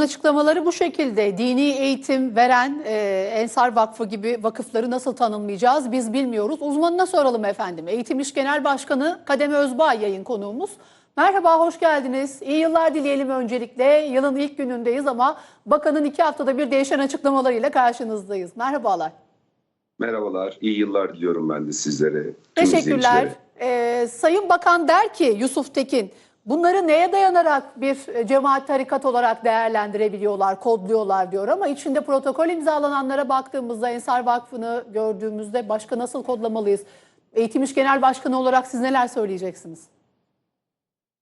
Açıklamaları bu şekilde. Dini eğitim veren e, Ensar Vakfı gibi vakıfları nasıl tanımlayacağız biz bilmiyoruz. Uzmanına soralım efendim. Eğitim İş Genel Başkanı Kademe Özbağ yayın konuğumuz. Merhaba, hoş geldiniz. İyi yıllar dileyelim öncelikle. Yılın ilk günündeyiz ama bakanın iki haftada bir değişen açıklamalarıyla karşınızdayız. Merhabalar. Merhabalar, iyi yıllar diliyorum ben de sizlere. Teşekkürler. Ee, Sayın Bakan der ki Yusuf Tekin, bunları neye dayanarak bir e, cemaat tarikat olarak değerlendirebiliyorlar, kodluyorlar diyor ama içinde protokol imzalananlara baktığımızda Ensar Vakfı'nı gördüğümüzde başka nasıl kodlamalıyız? Eğitim İş Genel Başkanı olarak siz neler söyleyeceksiniz?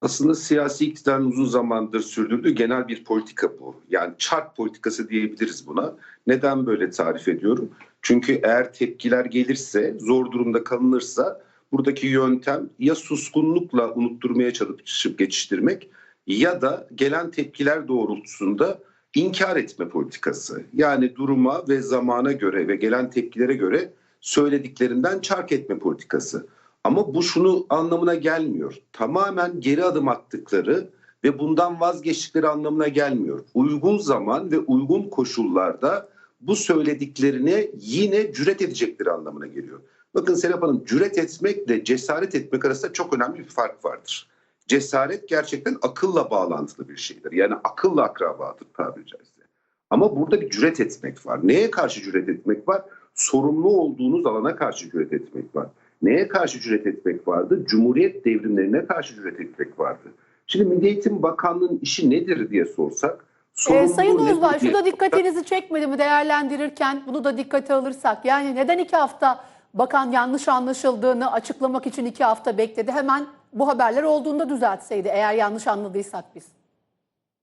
Aslında siyasi iktidarın uzun zamandır sürdürdüğü genel bir politika bu. Yani çark politikası diyebiliriz buna. Neden böyle tarif ediyorum? Çünkü eğer tepkiler gelirse, zor durumda kalınırsa buradaki yöntem ya suskunlukla unutturmaya çalışıp geçiştirmek ya da gelen tepkiler doğrultusunda inkar etme politikası. Yani duruma ve zamana göre ve gelen tepkilere göre söylediklerinden çark etme politikası. Ama bu şunu anlamına gelmiyor. Tamamen geri adım attıkları ve bundan vazgeçtikleri anlamına gelmiyor. Uygun zaman ve uygun koşullarda bu söylediklerine yine cüret edecekleri anlamına geliyor. Bakın Serap Hanım cüret etmekle cesaret etmek arasında çok önemli bir fark vardır. Cesaret gerçekten akılla bağlantılı bir şeydir. Yani akılla akrabadır tabiri caizse. Ama burada bir cüret etmek var. Neye karşı cüret etmek var? Sorumlu olduğunuz alana karşı cüret etmek var. Neye karşı cüret etmek vardı? Cumhuriyet devrimlerine karşı cüret etmek vardı. Şimdi Milli Eğitim Bakanlığı'nın işi nedir diye sorsak. Ee, sorumluluğu Sayın nedir Özbay, şu da dikkatinizi çekmedi mi değerlendirirken bunu da dikkate alırsak? Yani neden iki hafta bakan yanlış anlaşıldığını açıklamak için iki hafta bekledi? Hemen bu haberler olduğunda düzeltseydi eğer yanlış anladıysak biz.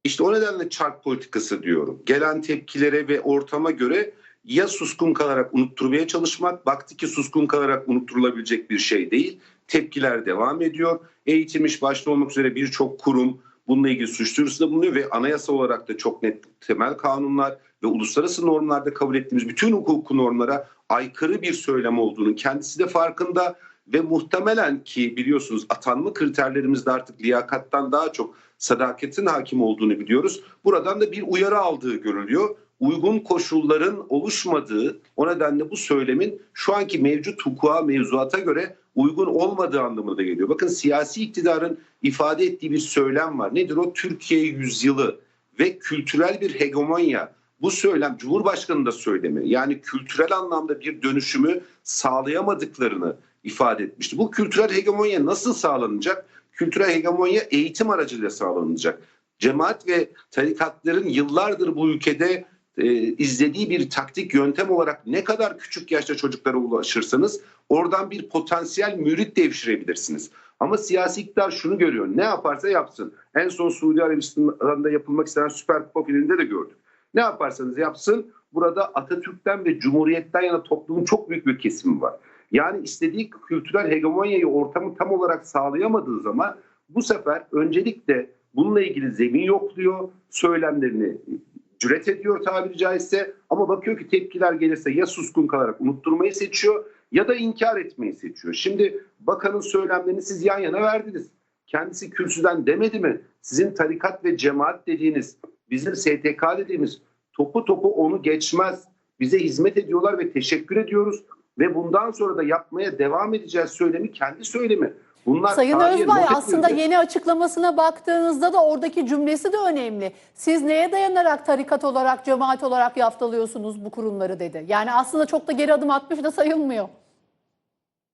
İşte o nedenle çark politikası diyorum. Gelen tepkilere ve ortama göre ya suskun kalarak unutturmaya çalışmak, baktı ki suskun kalarak unutturulabilecek bir şey değil. Tepkiler devam ediyor. Eğitim iş başta olmak üzere birçok kurum bununla ilgili suç duyurusunda bulunuyor ve anayasa olarak da çok net temel kanunlar ve uluslararası normlarda kabul ettiğimiz bütün hukuku normlara aykırı bir söylem olduğunu kendisi de farkında ve muhtemelen ki biliyorsunuz atanma kriterlerimizde artık liyakattan daha çok sadakatin hakim olduğunu biliyoruz. Buradan da bir uyarı aldığı görülüyor. Uygun koşulların oluşmadığı o nedenle bu söylemin şu anki mevcut hukuka mevzuata göre uygun olmadığı anlamına da geliyor. Bakın siyasi iktidarın ifade ettiği bir söylem var. Nedir o? Türkiye yüzyılı ve kültürel bir hegemonya. Bu söylem Cumhurbaşkanı da söylemi. Yani kültürel anlamda bir dönüşümü sağlayamadıklarını ifade etmişti. Bu kültürel hegemonya nasıl sağlanacak? Kültürel hegemonya eğitim aracılığıyla sağlanacak. Cemaat ve tarikatların yıllardır bu ülkede e, izlediği bir taktik yöntem olarak ne kadar küçük yaşta çocuklara ulaşırsanız oradan bir potansiyel mürit devşirebilirsiniz. Ama siyasi iktidar şunu görüyor. Ne yaparsa yapsın. En son Suudi Arabistan'da yapılmak istenen Süper Kupa filminde de gördük. Ne yaparsanız yapsın burada Atatürk'ten ve Cumhuriyet'ten yana toplumun çok büyük bir kesimi var. Yani istediği kültürel hegemonyayı ortamı tam olarak sağlayamadığı zaman bu sefer öncelikle bununla ilgili zemin yokluyor, söylemlerini cüret ediyor tabiri caizse ama bakıyor ki tepkiler gelirse ya suskun kalarak unutturmayı seçiyor ya da inkar etmeyi seçiyor. Şimdi bakanın söylemlerini siz yan yana verdiniz. Kendisi kürsüden demedi mi? Sizin tarikat ve cemaat dediğiniz, bizim STK dediğimiz topu topu onu geçmez. Bize hizmet ediyorlar ve teşekkür ediyoruz. Ve bundan sonra da yapmaya devam edeceğiz söylemi kendi söylemi. Bunlar Sayın Özbay aslında edildi. yeni açıklamasına baktığınızda da oradaki cümlesi de önemli. Siz neye dayanarak tarikat olarak, cemaat olarak yaftalıyorsunuz bu kurumları dedi. Yani aslında çok da geri adım atmış da sayılmıyor.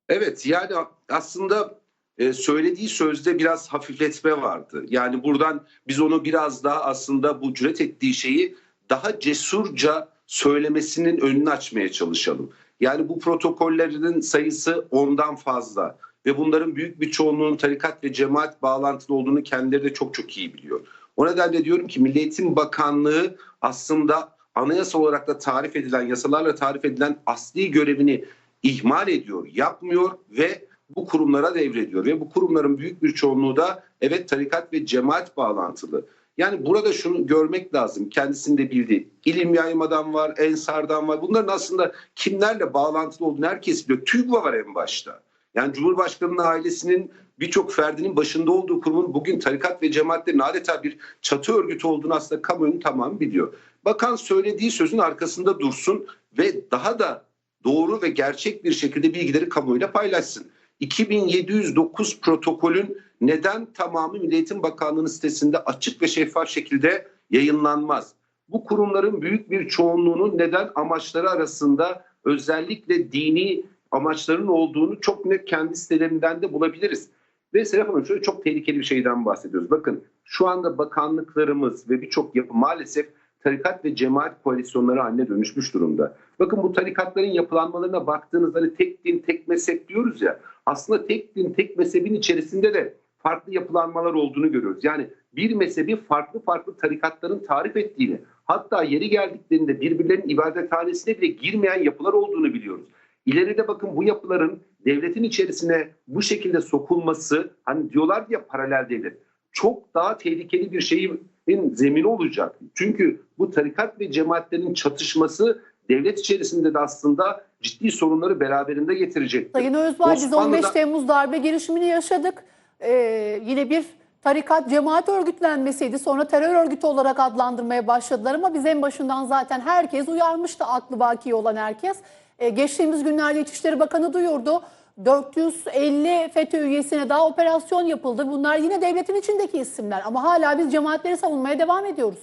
Evet yani aslında e, söylediği sözde biraz hafifletme vardı. Yani buradan biz onu biraz daha aslında bu cüret ettiği şeyi daha cesurca söylemesinin önünü açmaya çalışalım. Yani bu protokollerin sayısı ondan fazla ve bunların büyük bir çoğunluğunun tarikat ve cemaat bağlantılı olduğunu kendileri de çok çok iyi biliyor. O nedenle diyorum ki Milli Eğitim Bakanlığı aslında anayasa olarak da tarif edilen, yasalarla tarif edilen asli görevini ihmal ediyor, yapmıyor ve bu kurumlara devrediyor. Ve bu kurumların büyük bir çoğunluğu da evet tarikat ve cemaat bağlantılı. Yani burada şunu görmek lazım. Kendisinde bildiği ilim yaymadan var, ensardan var. Bunların aslında kimlerle bağlantılı olduğunu herkes biliyor. TÜGVA var en başta. Yani Cumhurbaşkanı'nın ailesinin birçok ferdinin başında olduğu kurumun bugün tarikat ve cemaatlerin adeta bir çatı örgütü olduğunu aslında kamuoyunun tamamı biliyor. Bakan söylediği sözün arkasında dursun ve daha da doğru ve gerçek bir şekilde bilgileri kamuoyuyla paylaşsın. 2709 protokolün neden tamamı Milli Eğitim Bakanlığı'nın sitesinde açık ve şeffaf şekilde yayınlanmaz? Bu kurumların büyük bir çoğunluğunun neden amaçları arasında özellikle dini amaçların olduğunu çok net kendi sitelerinden de bulabiliriz. Ve Serap Hanım şöyle çok tehlikeli bir şeyden bahsediyoruz. Bakın şu anda bakanlıklarımız ve birçok yapı maalesef tarikat ve cemaat koalisyonları haline dönüşmüş durumda. Bakın bu tarikatların yapılanmalarına baktığınızda hani tek din tek mezhep diyoruz ya aslında tek din tek mezhebin içerisinde de farklı yapılanmalar olduğunu görüyoruz. Yani bir mezhebi farklı farklı tarikatların tarif ettiğini hatta yeri geldiklerinde birbirlerinin ibadethanesine bile girmeyen yapılar olduğunu biliyoruz. İleride bakın bu yapıların devletin içerisine bu şekilde sokulması hani diyorlar ya paralel devlet çok daha tehlikeli bir şeyin zemini olacak. Çünkü bu tarikat ve cemaatlerin çatışması devlet içerisinde de aslında ciddi sorunları beraberinde getirecek. Sayın Özbay biz 15 Osmanlı'da- Temmuz darbe girişimini yaşadık. Ee, yine bir tarikat cemaat örgütlenmesiydi. Sonra terör örgütü olarak adlandırmaya başladılar ama biz en başından zaten herkes uyarmıştı aklı baki olan herkes. Ee, geçtiğimiz günlerde İçişleri Bakanı duyurdu. 450 FETÖ üyesine daha operasyon yapıldı. Bunlar yine devletin içindeki isimler ama hala biz cemaatleri savunmaya devam ediyoruz.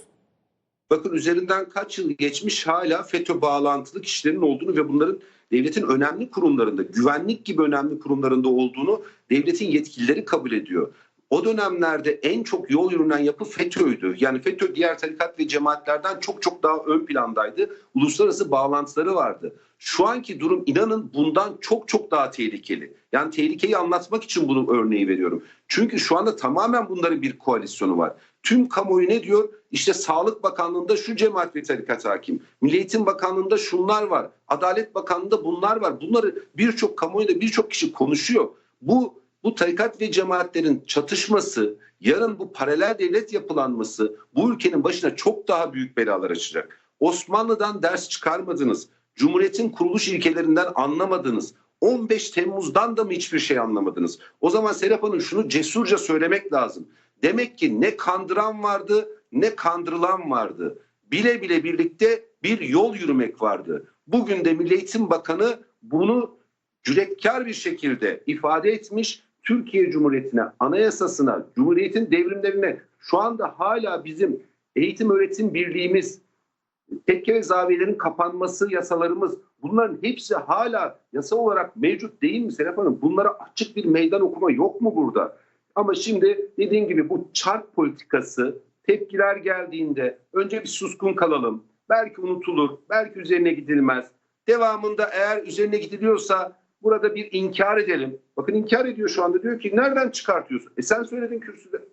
Bakın üzerinden kaç yıl geçmiş hala FETÖ bağlantılı kişilerin olduğunu ve bunların devletin önemli kurumlarında, güvenlik gibi önemli kurumlarında olduğunu devletin yetkilileri kabul ediyor. O dönemlerde en çok yol yürünen yapı FETÖ'ydü. Yani FETÖ diğer tarikat ve cemaatlerden çok çok daha ön plandaydı. Uluslararası bağlantıları vardı. Şu anki durum inanın bundan çok çok daha tehlikeli. Yani tehlikeyi anlatmak için bunu örneği veriyorum. Çünkü şu anda tamamen bunların bir koalisyonu var. Tüm kamuoyu ne diyor? İşte Sağlık Bakanlığı'nda şu cemaat ve tarikat hakim. Milli Eğitim Bakanlığı'nda şunlar var. Adalet Bakanlığı'nda bunlar var. Bunları birçok kamuoyunda birçok kişi konuşuyor. Bu bu tarikat ve cemaatlerin çatışması, yarın bu paralel devlet yapılanması bu ülkenin başına çok daha büyük belalar açacak. Osmanlı'dan ders çıkarmadınız. Cumhuriyetin kuruluş ilkelerinden anlamadınız. 15 Temmuz'dan da mı hiçbir şey anlamadınız? O zaman Serap Hanım şunu cesurca söylemek lazım. Demek ki ne kandıran vardı ne kandırılan vardı. Bile bile birlikte bir yol yürümek vardı. Bugün de Milli Eğitim Bakanı bunu cüretkar bir şekilde ifade etmiş. Türkiye Cumhuriyeti'ne, anayasasına, Cumhuriyet'in devrimlerine şu anda hala bizim eğitim öğretim birliğimiz, tekke ve zaviyelerin kapanması yasalarımız bunların hepsi hala yasa olarak mevcut değil mi Serap Hanım? Bunlara açık bir meydan okuma yok mu burada? Ama şimdi dediğim gibi bu çark politikası tepkiler geldiğinde önce bir suskun kalalım. Belki unutulur, belki üzerine gidilmez. Devamında eğer üzerine gidiliyorsa burada bir inkar edelim. Bakın inkar ediyor şu anda diyor ki nereden çıkartıyorsun? E sen söyledin kürsüde.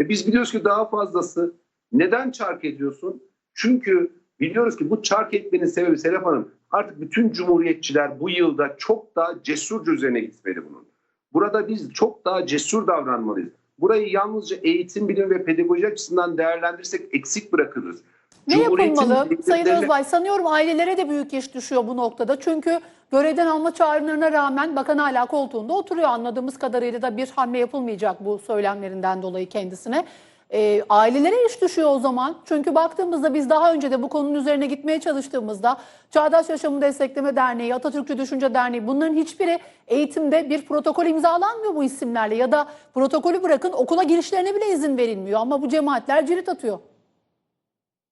E biz biliyoruz ki daha fazlası. Neden çark ediyorsun? Çünkü biliyoruz ki bu çark etmenin sebebi Serap Hanım artık bütün cumhuriyetçiler bu yılda çok daha cesurca üzerine gitmeli bunun. Burada biz çok daha cesur davranmalıyız. Burayı yalnızca eğitim, bilim ve pedagoji açısından değerlendirirsek eksik bırakırız. Ne yapılmalı? Sayın Özbay sanıyorum ailelere de büyük iş düşüyor bu noktada. Çünkü görevden alma çağrılarına rağmen bakan hala koltuğunda oturuyor. Anladığımız kadarıyla da bir hamle yapılmayacak bu söylemlerinden dolayı kendisine. Ee, ailelere iş düşüyor o zaman. Çünkü baktığımızda biz daha önce de bu konunun üzerine gitmeye çalıştığımızda Çağdaş Yaşamı Destekleme Derneği, Atatürkçü Düşünce Derneği bunların hiçbiri eğitimde bir protokol imzalanmıyor bu isimlerle. Ya da protokolü bırakın okula girişlerine bile izin verilmiyor. Ama bu cemaatler cirit atıyor.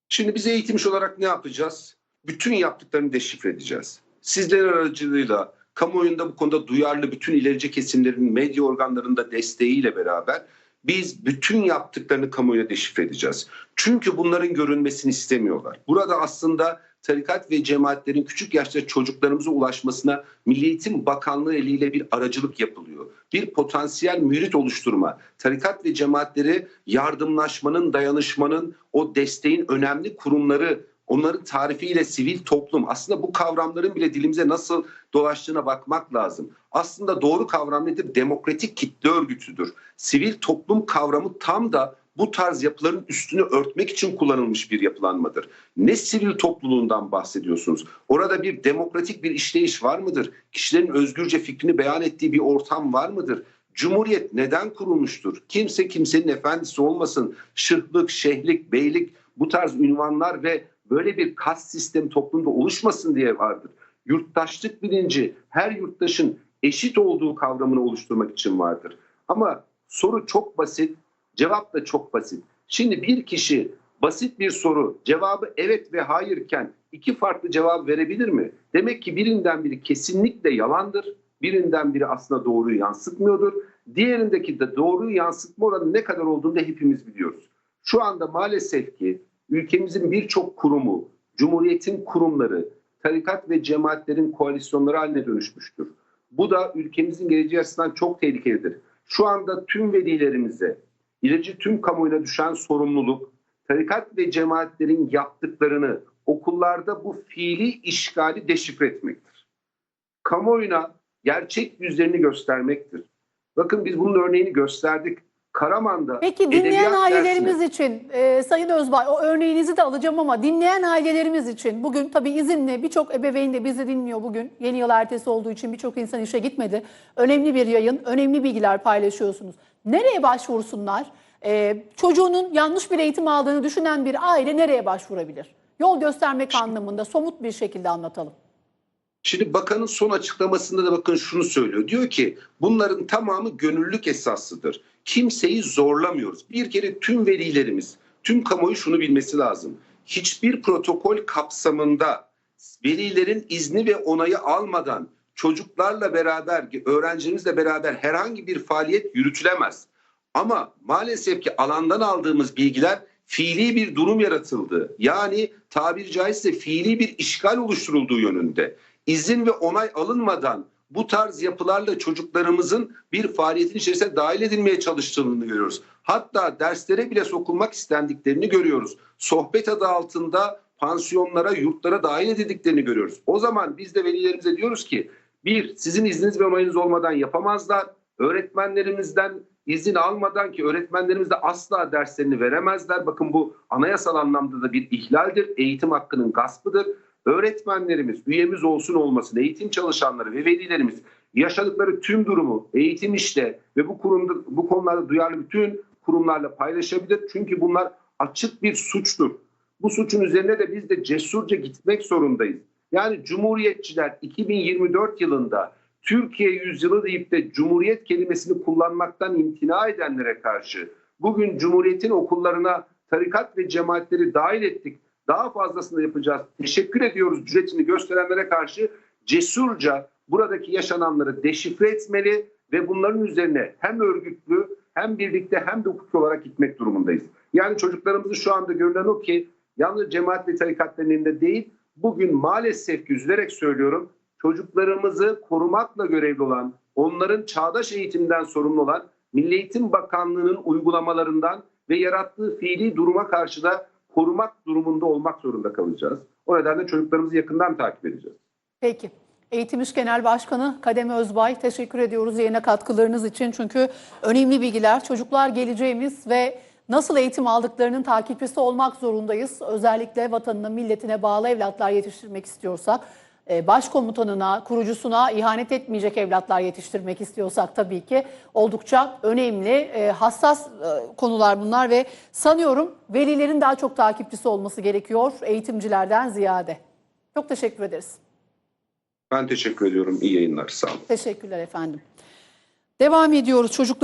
Şimdi biz eğitimci olarak ne yapacağız? Bütün yaptıklarını deşifre edeceğiz. Sizler aracılığıyla kamuoyunda bu konuda duyarlı bütün ilerici kesimlerin medya organlarında desteğiyle beraber biz bütün yaptıklarını kamuoyuna deşifre edeceğiz. Çünkü bunların görünmesini istemiyorlar. Burada aslında tarikat ve cemaatlerin küçük yaşta çocuklarımıza ulaşmasına Milli Eğitim Bakanlığı eliyle bir aracılık yapılıyor. Bir potansiyel mürit oluşturma, tarikat ve cemaatleri yardımlaşmanın, dayanışmanın, o desteğin önemli kurumları, onların tarifiyle sivil toplum. Aslında bu kavramların bile dilimize nasıl dolaştığına bakmak lazım. Aslında doğru kavram nedir? Demokratik kitle örgütüdür. Sivil toplum kavramı tam da bu tarz yapıların üstünü örtmek için kullanılmış bir yapılanmadır. Ne sivil topluluğundan bahsediyorsunuz? Orada bir demokratik bir işleyiş var mıdır? Kişilerin özgürce fikrini beyan ettiği bir ortam var mıdır? Cumhuriyet neden kurulmuştur? Kimse kimsenin efendisi olmasın. Şıhlık, şehlik, beylik bu tarz ünvanlar ve böyle bir kas sistemi toplumda oluşmasın diye vardır. Yurttaşlık bilinci her yurttaşın eşit olduğu kavramını oluşturmak için vardır. Ama soru çok basit, cevap da çok basit. Şimdi bir kişi basit bir soru cevabı evet ve hayırken iki farklı cevap verebilir mi? Demek ki birinden biri kesinlikle yalandır. Birinden biri aslında doğruyu yansıtmıyordur. Diğerindeki de doğruyu yansıtma oranı ne kadar olduğunu da hepimiz biliyoruz. Şu anda maalesef ki ülkemizin birçok kurumu, cumhuriyetin kurumları, tarikat ve cemaatlerin koalisyonları haline dönüşmüştür. Bu da ülkemizin geleceği açısından çok tehlikelidir. Şu anda tüm velilerimize, ilacı tüm kamuoyuna düşen sorumluluk, tarikat ve cemaatlerin yaptıklarını okullarda bu fiili işgali deşifre etmektir. Kamuoyuna gerçek yüzlerini göstermektir. Bakın biz bunun örneğini gösterdik. Karaman'da Peki dinleyen ailelerimiz dersine- için e, Sayın Özbay o örneğinizi de alacağım ama dinleyen ailelerimiz için bugün tabii izinli birçok ebeveyn de bizi dinliyor bugün. Yeni yıl ertesi olduğu için birçok insan işe gitmedi. Önemli bir yayın, önemli bilgiler paylaşıyorsunuz. Nereye başvursunlar? E, çocuğunun yanlış bir eğitim aldığını düşünen bir aile nereye başvurabilir? Yol göstermek anlamında somut bir şekilde anlatalım. Şimdi bakanın son açıklamasında da bakın şunu söylüyor. Diyor ki bunların tamamı gönüllülük esaslıdır. Kimseyi zorlamıyoruz. Bir kere tüm velilerimiz, tüm kamuoyu şunu bilmesi lazım. Hiçbir protokol kapsamında velilerin izni ve onayı almadan çocuklarla beraber, öğrencilerimizle beraber herhangi bir faaliyet yürütülemez. Ama maalesef ki alandan aldığımız bilgiler fiili bir durum yaratıldı. Yani tabiri caizse fiili bir işgal oluşturulduğu yönünde. İzin ve onay alınmadan bu tarz yapılarla çocuklarımızın bir faaliyetin içerisine dahil edilmeye çalıştığını görüyoruz. Hatta derslere bile sokulmak istendiklerini görüyoruz. Sohbet adı altında pansiyonlara, yurtlara dahil edildiklerini görüyoruz. O zaman biz de velilerimize diyoruz ki bir, sizin izniniz ve onayınız olmadan yapamazlar. Öğretmenlerimizden izin almadan ki öğretmenlerimiz de asla derslerini veremezler. Bakın bu anayasal anlamda da bir ihlaldir. Eğitim hakkının gaspıdır. Öğretmenlerimiz, üyemiz olsun olmasın, eğitim çalışanları ve velilerimiz yaşadıkları tüm durumu eğitim işte ve bu kurumda bu konularda duyarlı bütün kurumlarla paylaşabilir. Çünkü bunlar açık bir suçtur. Bu suçun üzerine de biz de cesurca gitmek zorundayız. Yani Cumhuriyetçiler 2024 yılında Türkiye yüzyılı deyip de Cumhuriyet kelimesini kullanmaktan imtina edenlere karşı bugün Cumhuriyet'in okullarına tarikat ve cemaatleri dahil ettik. Daha fazlasını yapacağız. Teşekkür ediyoruz cüretini gösterenlere karşı cesurca buradaki yaşananları deşifre etmeli ve bunların üzerine hem örgütlü hem birlikte hem de hukuki olarak gitmek durumundayız. Yani çocuklarımızı şu anda görünen o ki yalnız cemaat ve tarikatların elinde değil, bugün maalesef ki üzülerek söylüyorum, çocuklarımızı korumakla görevli olan, onların çağdaş eğitimden sorumlu olan Milli Eğitim Bakanlığı'nın uygulamalarından ve yarattığı fiili duruma karşı da korumak durumunda olmak zorunda kalacağız. O nedenle çocuklarımızı yakından takip edeceğiz. Peki. Eğitim İş Genel Başkanı Kademe Özbay teşekkür ediyoruz yayına katkılarınız için. Çünkü önemli bilgiler çocuklar geleceğimiz ve nasıl eğitim aldıklarının takipçisi olmak zorundayız. Özellikle vatanına, milletine bağlı evlatlar yetiştirmek istiyorsak, başkomutanına, kurucusuna ihanet etmeyecek evlatlar yetiştirmek istiyorsak tabii ki oldukça önemli, e, hassas e, konular bunlar ve sanıyorum velilerin daha çok takipçisi olması gerekiyor eğitimcilerden ziyade. Çok teşekkür ederiz. Ben teşekkür ediyorum. İyi yayınlar. Sağ olun. Teşekkürler efendim. Devam ediyoruz. Çocuklar